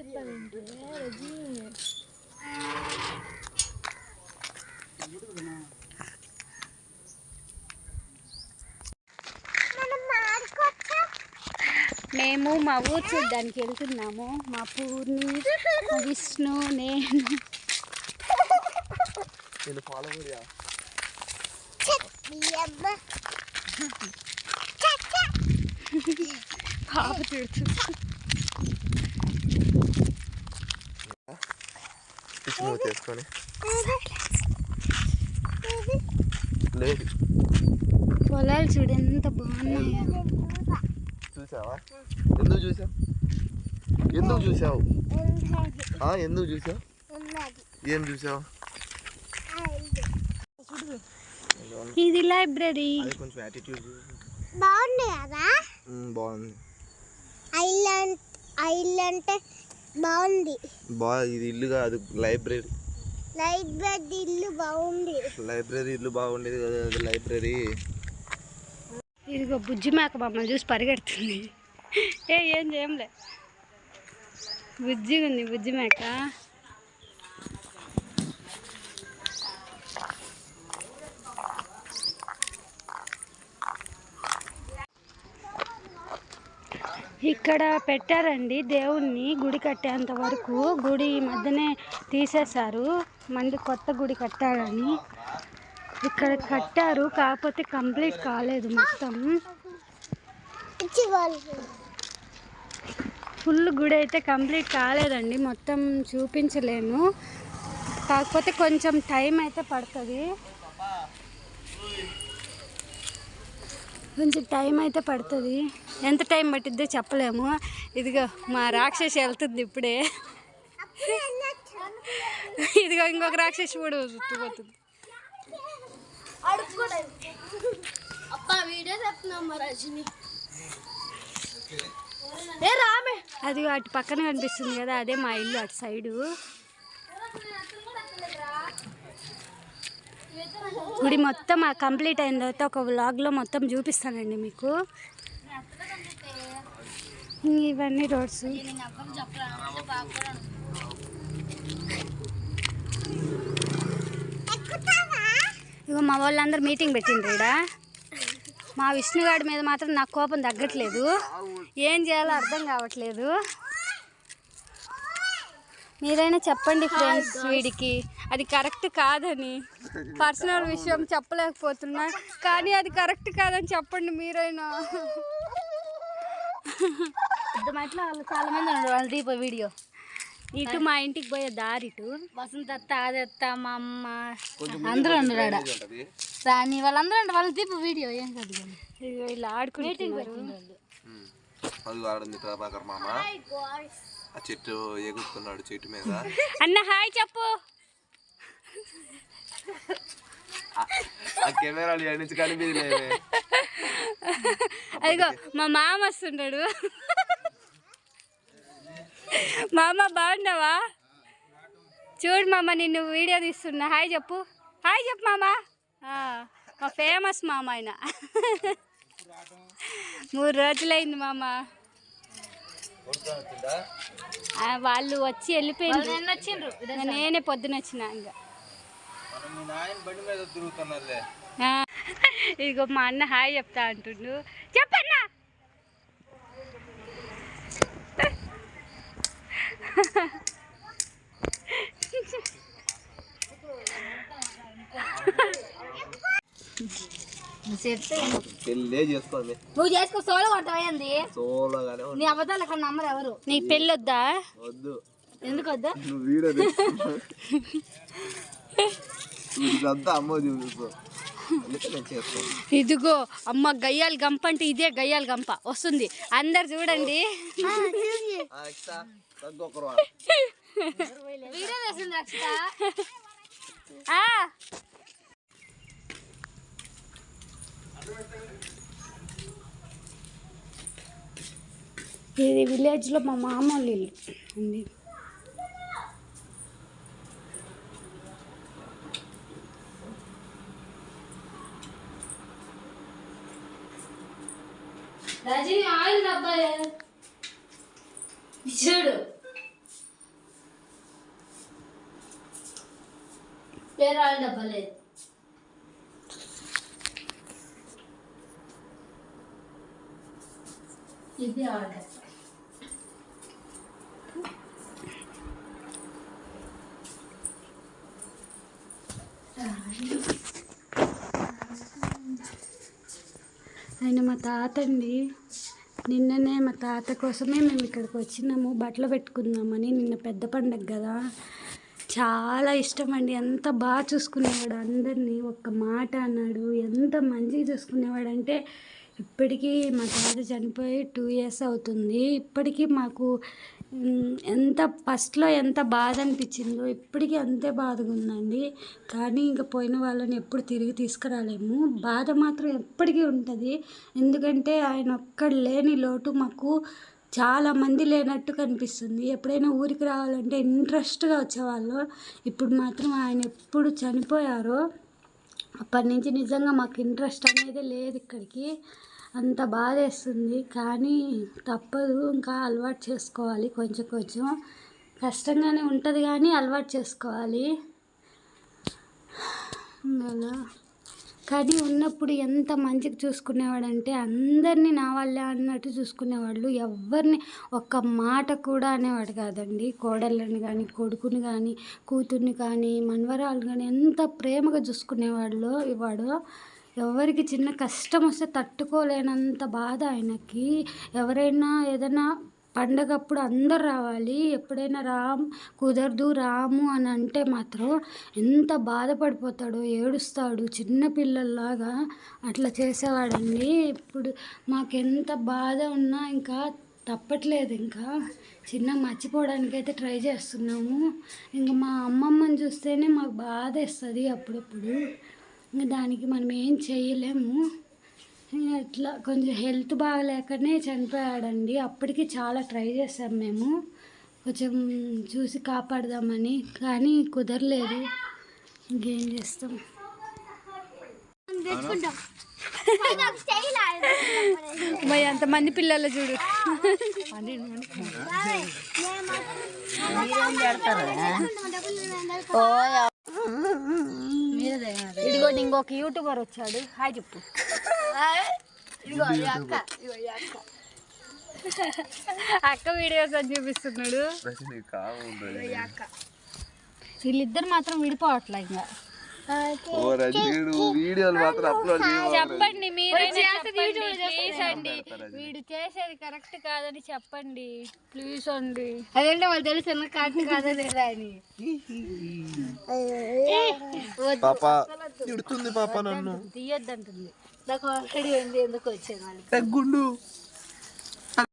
చెప్తానంటే రజీ మేము మా ఊరు చూడ్డానికి వెళ్తున్నాము. మా పూర్ణి విష్ణు నేను. పాప తిడుతుంది. నువ్వు చేసుకొని లేదు. పొలాలు చూడు ఎంత బాగున్నాయో. చూసావా? ఎందుకు చూసావు? ఎందుకు చూసావు? ఆ, ఎందుకు చూసావు? ఏం చూసావు? ఇది లైబ్రరీ. అది కొంచెం యాటిట్యూడ్ బాగుంది కదా బాగుంది. ఐలాండ్ ఐల్ అంటే బాగుంది. బా ఇది ఇల్లుగా అది లైబ్రరీ. బెడ్ ఇల్లు బాగుంది. లైబ్రరీ ఇల్లు బాగుండేది కదా అది లైబ్రరీ. ఇదిగో బుజ్జి మేక మమ్మల్ని చూసి పరిగెడుతుంది. ఏ ఏం చేయంలే బుజ్జిగా ఉంది బుజ్జి మేక. ఇక్కడ పెట్టారండి దేవుణ్ణి గుడి కట్టేంత వరకు. గుడి ఈ మధ్యనే తీసేశారు. మళ్ళీ కొత్త గుడి కట్టారని. ఇక్కడ కట్టారు కాకపోతే కంప్లీట్ కాలేదు మొత్తం. ఫుల్ గుడి అయితే కంప్లీట్ కాలేదండి. మొత్తం చూపించలేను కాకపోతే కొంచెం టైం అయితే పడుతుంది. కొంచెం టైం అయితే పడుతుంది. ఎంత టైం పట్టిద్దో చెప్పలేము. ఇదిగో మా రాక్షసి వెళ్తుంది ఇప్పుడే. ఇదిగో ఇంకొక రాక్షసి కూడా చుట్టుపోతుంది అప్ప వీడియో చెప్తున్నాం రజని. అది అటు పక్కన కనిపిస్తుంది కదా అదే మా ఇల్లు అటు సైడు. గుడి మొత్తం కంప్లీట్ అయిన తర్వాత ఒక వ్లాగ్లో మొత్తం చూపిస్తానండి మీకు. ఇవన్నీ రోడ్స్. ఇగో మా వాళ్ళందరూ మీటింగ్ పెట్టిండ్రు ఈడ. మా విష్ణుగాడి మీద మాత్రం నాకు కోపం తగ్గట్లేదు. ఏం చేయాలో అర్థం కావట్లేదు. మీరైనా చెప్పండి ఫ్రెండ్స్ వీడికి. అది కరెక్ట్ కాదని పర్సనల్ విషయం చెప్పలేకపోతున్నా. కానీ అది కరెక్ట్ కాదని చెప్పండి మీరైనా. అట్లా వాళ్ళు చాలా మంది ఉన్నారు వాళ్ళ దీప వీడియో. ఇటు మా ఇంటికి పోయే దారి ఇటు. వసంత అత్త ఆదత్త మా అమ్మ అందరూ ఉన్నారు ఆడ. రాని వాళ్ళందరూ ఉండే వాళ్ళ దీప వీడియో ఏం కాదు కానీ. ఇదిగో ఇలా ఆడుకుంటున్నారు. అది ఆడింది ప్రభాకర్ మామ. ఆ చెట్టు ఎగురుతున్నాడు చెట్టు మీద. అన్న హాయ్ చెప్పు. ఆ కెమెరాలు కనిపించలేవే అదిగో మా మామ వస్తున్నాడు. మామ బాగున్నావా? చూడు మామ నిన్ను వీడియో తీస్తున్నా. హాయ్ చెప్పు. హాయ్ చెప్పు మామ. ఆ, మా ఫేమస్ మామ ఆయన. మూడు రోజులైంది మామ. వాళ్ళు వచ్చి వెళ్ళిపోయింది నేనే పొద్దున వచ్చిన ఇంకా. ఇదిగో మా అన్న హాయ్ చెప్తా అంటుండు. చెప్పన్నా? పెళ్ళే నువ్వు చేసుకో సోలో సోలోగానే నీ అబద్ధాలు అక్కడ నమ్మరు ఎవరు? నీకు పెళ్ళొద్దా? వద్దు. ఎందుకు వద్దా నువ్వు తీస్తున్నావు. ఇదంతా అమ్మ చూపిస్తూ. ఇదిగో అమ్మ గయ్యాల గంప అంటే ఇదే గయ్యాల గంప. వస్తుంది. అందరు చూడండి. ఇది విలేజ్లో మా మామ ఇల్లు. ఉంది. రజని ఆయిల్ డబ్బాయే చూడు పేరు ఆయిల్ డబ్బా లేదు ఇది ఆయిల్ డబ్బా ఆయన మా తాత అండి నిన్ననే మా తాత కోసమే మేము ఇక్కడికి వచ్చినాము. బట్టలు పెట్టుకుందామని నిన్న పెద్ద పండగ కదా. చాలా ఇష్టం అండి. ఎంత బాగా చూసుకునేవాడు అందరినీ. ఒక్క మాట అన్నాడు. ఎంత మంచిగా చూసుకునేవాడు అంటే ఇప్పటికీ మా తాత చనిపోయి టూ ఇయర్స్ అవుతుంది. ఇప్పటికీ మాకు ఎంత ఫస్ట్లో ఎంత బాధ అనిపించిందో ఇప్పటికీ అంతే బాధగా ఉందండి. కానీ ఇంక పోయిన వాళ్ళని ఎప్పుడు తిరిగి తీసుకురాలేము. బాధ మాత్రం ఎప్పటికీ ఉంటుంది. ఎందుకంటే ఆయన ఒక్కడు లేని లోటు మాకు చాలా మంది లేనట్టు కనిపిస్తుంది. ఎప్పుడైనా ఊరికి రావాలంటే ఇంట్రెస్ట్గా వచ్చేవాళ్ళు. ఇప్పుడు మాత్రం ఆయన ఎప్పుడు చనిపోయారో అప్పటి నుంచి నిజంగా మాకు ఇంట్రెస్ట్ అనేది లేదు ఇక్కడికి. అంత బాధేస్తుంది కానీ తప్పదు. ఇంకా అలవాటు చేసుకోవాలి. కొంచెం కొంచెం. కష్టంగానే ఉంటుంది కానీ అలవాటు చేసుకోవాలి. అలా కానీ ఉన్నప్పుడు ఎంత మంచిగా చూసుకునేవాడంటే అందరినీ నా వాళ్ళే అన్నట్టు చూసుకునేవాళ్ళు. ఎవరిని ఒక్క మాట కూడా అనేవాడు కాదండి. కోడళ్ళని కానీ కొడుకుని కానీ కూతుర్ని కానీ మనవరాలు కానీ ఎంత ప్రేమగా చూసుకునేవాళ్ళు ఇవాడు ఎవరికి చిన్న కష్టం వస్తే తట్టుకోలేనంత బాధ ఆయనకి. ఎవరైనా ఏదైనా పండగప్పుడు అందరు రావాలి. ఎప్పుడైనా రామ్ కుదరదు రాము అని అంటే మాత్రం ఎంత బాధపడిపోతాడో ఏడుస్తాడు. చిన్నపిల్లల్లాగా అట్లా చేసేవాడండి. ఇప్పుడు మాకెంత బాధ ఉన్నా ఇంకా తప్పట్లేదు ఇంకా. చిన్న మర్చిపోవడానికి అయితే ట్రై చేస్తున్నాము. ఇంకా మా అమ్మమ్మని చూస్తేనే మాకు బాధ వేస్తుంది అప్పుడప్పుడు. ఇంకా దానికి మనం ఏం చేయలేము. ఇంకా అట్లా కొంచెం హెల్త్ బాగలేకనే చనిపోయాడండి. అప్పటికి చాలా ట్రై చేసాం మేము. కొంచెం చూసి కాపాడదామని కానీ కుదరలేదు. ఇంకేం చేస్తాం? మరి అంతమంది పిల్లలు చూడు. ఇదిగోండి ఇంకొక యూట్యూబర్ వచ్చాడు. హాయ్ చెప్పు. అక్క వీడియోస్ అని చూపిస్తున్నాడు. వీళ్ళిద్దరు మాత్రం విడిపోవట్లే ఇంకా. ఓ రజనీ నువ్వు వీడియోలు మాత్రం అప్లోడ్ చెప్పండి మీరు వీడు చేసేది కరెక్ట్ కాదని చెప్పండి ప్లీజ్ అండి. అదేంటే వాళ్ళు తెలుసు కరెక్ట్ కాదా లేదా అని. పాప తిడుతుంది పాప నన్ను. తీయొద్దంటుంది. నాకు ఆల్రెడీ ఉంది ఎందుకు వచ్చేది మళ్ళీ ఏ గుండు